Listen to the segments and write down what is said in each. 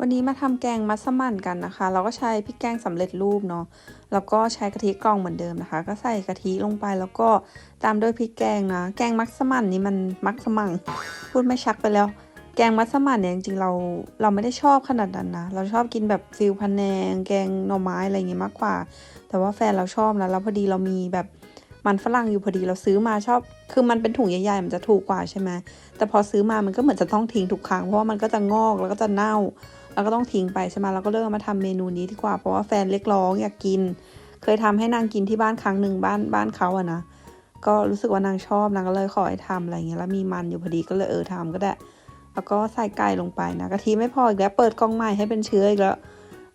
วันนี้มาทำแกงมัสมั่นกันนะคะ เราก็ใช้พริกแกงสำเร็จรูปเนาะ แล้วก็ใช้กะทิกล่องเหมือนเดิมนะคะ ก็ใส่กะทิลงไปแล้วก็ตามด้วยพริกแกงนะ แกงมัสมั่นนี่มันมักสมั่งพูดไม่ชักไปแล้ว แกงมัสมั่นเนี่ยจริงๆเราเราไม่ได้ชอบขนาดนั้นนะ เราชอบกินแบบฟิลพันแนง แกงหน่อไม้อะไรเงี้ยมากกว่า แต่ว่าแฟนเราชอบนะแล้วพอดีเรามีแบบมันฝรั่งอยู่พอดีเราซื้อมาชอบ คือมันเป็นถุงใหญ่ๆมันจะถูกกว่าใช่ไหมแต่พอซื้อมามันก็เหมือนจะต้องทิ้งทุกครั้งเพราะว่ามันก็จะงอกแล้วก็จะเน่า แล้วก็ต้องทิ้งไปใช่ไหมเราก็เริ่มมาทำเมนูนี้ดีกว่า เพราะว่าแฟนเรียกร้องอยากกิน เคยทำให้นางกินที่บ้านครั้งหนึ่งบ้านบ้านเขาอะนะ ก็รู้สึกว่านางชอบนางก็เลยขอให้ทำอะไรเงี้ย แล้วมีมันอยู่พอดีก็เลยเออทำก็ได้ แล้วก็ใส่ไก่ลงไปนะกะทิไม่พออีกแล้วเปิดกล้องใหม่ให้เป็นเชื้ออีกแล้ว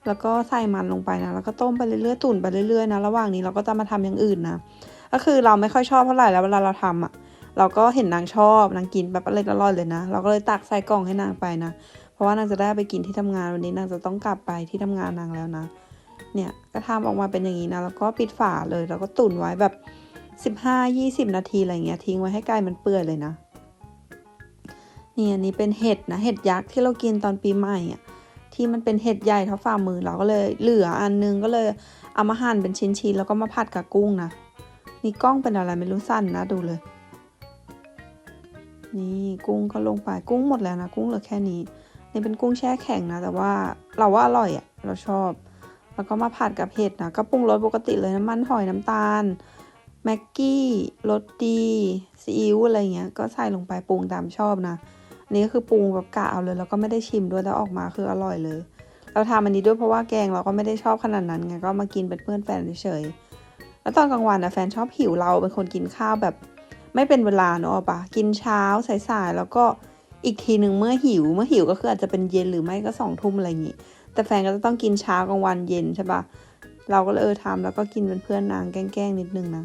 แล้วก็ใส่มันลงไปนะ แล้วก็ต้มไปเรื่อยๆ ตุ๋นไปเรื่อยๆนะ ระหว่างนี้เราก็จะมาทำอย่างอื่นนะ ก็คือเราไม่ค่อยชอบเท่าไหร่แล้วเวลาเราทำอะเราก็เห็นนางชอบนางกินแบบอร่อยอร่อยเลยนะ เราก็เลยตักใส่กล่องให้นางไปนะ ราะว่านางจะได้ไปกินที่ทำงานวันนี้นางจะต้องกลับไปที่ทำงานนางแล้วนะ เนี่ยก็ทำออกมาเป็นอย่างนี้นะ แล้วก็ปิดฝาเลย แล้วก็ตุ๋นไว้แบบสิบห้ายี่สิบนาทีอะไรเงี้ยทิ้งไว้ให้ไก่มันเปื่อยเลยนะนี่อันนี้เป็นเห็ดนะเห็ดยักษ์ที่เรากินตอนปีใหม่อะที่มันเป็นเห็ดใหญ่เท่าฝ่ามือเราก็เลยเหลืออันนึงก็เลยเอามาหั่นเป็นชิ้นๆแล้วก็มาผัดกับกุ้งนะนี่กล้องเป็นอะไรไม่รู้สั้นนะดูเลย นี่กุ้งก็ลงไปกุ้งหมดแล้วนะกุ้งเหลือแค่นี้ นี่เป็นกุ้งแช่แข็งนะ แต่ว่าเราว่าอร่อยอะ่ะเราชอบ แล้วก็มาผัดกับเห็ดนะก็ปรุงรสปกติเลยน้ำมันหอยน้ำตาลแม็กกี้รสดีซีอิ๊วอะไรเงี้ยก็ใส่ลงไปปรุงตามชอบนะอันนี้ก็คือปรุงแบบกะเอาเลย แล้วก็ไม่ได้ชิมด้วยแล้วออกมาคืออร่อยเลย เราทำอันนี้ด้วยเพราะว่าแกงเราก็ไม่ได้ชอบขนาดนั้นไงก็มากินเป็นเพื่อนแฟนเฉยแล้วตอนกลางวันนะแฟนชอบหิวเราเป็นคนกินข้าวแบบ ไม่เป็นเวลาเนอะปะกินเช้าสายๆแล้วก็ อีกทีหนึ่งเมื่อหิว เมื่อหิวก็คืออาจจะเป็นเย็นหรือไม่ก็สองทุ่มอะไรอย่างงี้ แต่แฟนก็จะต้องกินเช้ากลางวันเย็นใช่ปะเราก็เลยเออทำแล้วก็กินเป็นเพื่อนนางแกล้งๆนิดนึงนะ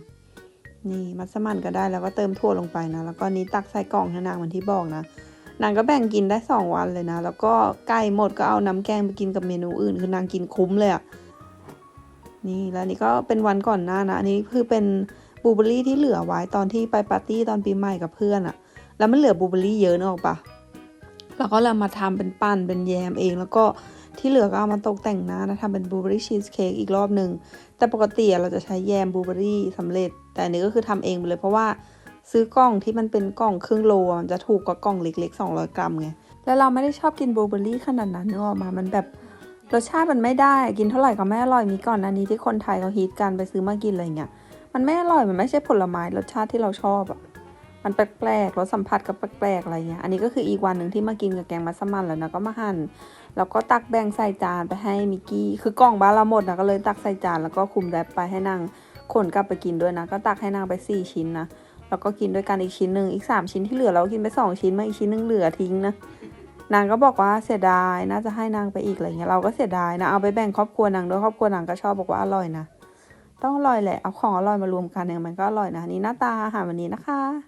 นี่มัสมั่นก็ได้แล้วก็เติมถั่วลงไปนะ แล้วก็นี้ตักใส่กล่องให้นางเหมือนที่บอกนะ นางก็แบ่งกินได้สองวันเลยนะ แล้วก็ไก่หมดก็เอาน้ำแกงไปกินกับเมนูอื่น คือนางกินคุ้มเลยอะนี่แล้วนี่ก็เป็นวันก่อนหน้านะ อันนี้คือเป็นบูเบอร์รี่ที่เหลือไว้ตอนที่ไปปาร์ตี้ตอนปีใหม่กับเพื่อนอะ แล้วมันเหลือบลูเบอร์รี่เยอะนึกออกปะเราก็เลยมาทำเป็นปั้นเป็นแยมเอง แล้วก็ที่เหลือก็เอามาตกแต่งหน้านะทำเป็นบลูเบอร์รี่ชีสเค้กอีกรอบหนึ่งแต่ปกติเราจะใช้แยมบลูเบอร์รี่สำเร็จ แต่อันนี้ก็คือทำเองไปเลย เพราะว่าซื้อกล่องที่มันเป็นกล่องครึ่งโลมันจะถูกกว่ากล่องเล็กๆ 200 กรัมไงแล้วเราไม่ได้ชอบกินบลูเบอร์รี่ขนาดนั้นนึกออกมามันแบบรสชาติมันไม่ได้กินเท่าไหร่ก็ไม่อร่อยมีก่อนหน้านี้ที่คนไทยเขาฮิตกันไปซื้อมากินอะไรเงี้ยมันไม่อร่อยมันไม่ใช่ผลไม้รสชาติที่เราชอบอะ มันแปลกๆรสสัมผัสก็แปลกๆอะไรเงี้ย อันนี้ก็คืออีกวันหนึ่งที่มากินกับแกงมัสมั่นแล้วนะก็มาหั่น แล้วก็ตักแบ่งใส่จานไปให้มิกกี้ คือกล่องบ้านเราหมดนะก็เลยตักใส่จานแล้วก็คุมแรปไปให้นางขนกลับไปกินด้วยนะ ก็ตักให้นางไปสี่ชิ้นนะ แล้วก็กินด้วยกันอีกชิ้นหนึ่งอีกสามชิ้นที่เหลือเรากินไปสองชิ้นมาอีกชิ้นหนึงเหลือทิ้งนะ นางก็บอกว่าเสียดายน่าจะให้นางไปอีกอะไรเงี้ย เราก็เสียดายนะเอาไปแบ่งครอบครัวนางด้วยครอบครัวนางก็ชอบบอกว่าอร่อยนะ ต้องอร่อยแหละ เอาของอร่อยมารวมกันเนี่ยมันก็อร่อยนะนี่หน้าตาอาหารวันนี้นะคะ